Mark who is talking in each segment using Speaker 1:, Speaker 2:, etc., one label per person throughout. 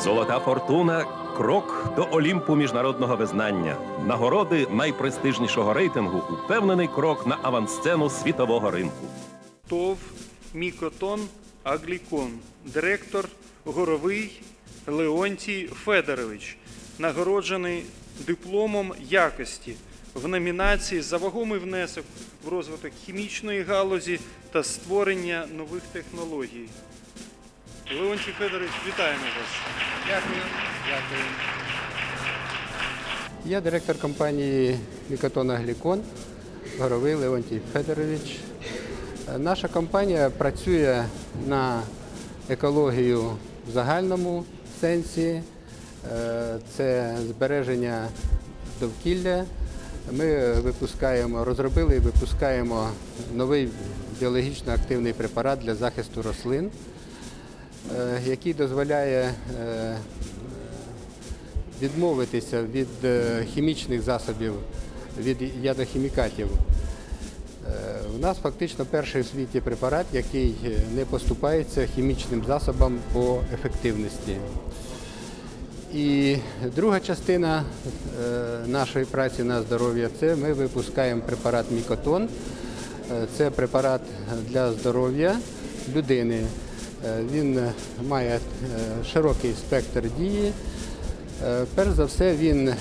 Speaker 1: Золота фортуна крок до Олімпу міжнародного визнання. Нагороди найпрестижнішого рейтингу упевнений крок на авансцену світового ринку.
Speaker 2: ТОВ Мікотон Аглікон, директор Горовий Леонтій Федорович, нагороджений дипломом якості в номінації за вагомий внесок в розвиток хімічної галузі та створення нових технологій. Леонтій Федорович, вітаємо вас.
Speaker 3: Дякую. Дякую. Я директор компанії Мікотон Аглікон, Горовий Леонтій Федорович. Наша компанія працює на екологію в загальному сенсі. Е, Це збереження довкілля. Ми випускаємо, розробили і випускаємо новий біологічно активний препарат для захисту рослин, який дозволяє е, відмовитися від е, хімічних засобів, від ядохімікатів. Е, У нас фактично перший у світі препарат, який е, не поступається хімічним засобам по ефективності. І друга частина е, нашої праці на здоров'я це ми випускаємо препарат Мікотон. Е, Це препарат для здоров'я людини. Е, Він е, має е, широкий спектр дії. Перш за все, він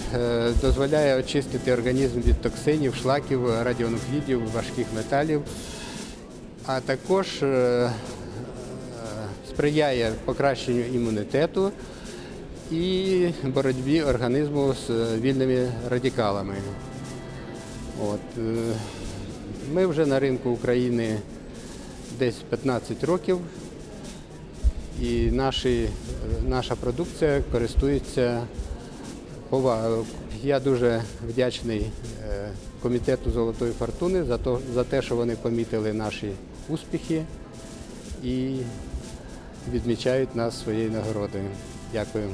Speaker 3: дозволяє очистити організм від токсинів, шлаків, радіонуклідів, важких металів, а також сприяє покращенню імунітету і боротьбі організму з вільними радикалами. От. Ми вже на ринку України десь 15 років, і наші, е, наша продукція користується повагою. Я дуже вдячний е, комітету Золотої фортуни за, то, за те, що вони помітили наші успіхи і відмічають нас своєю нагородою. Дякую.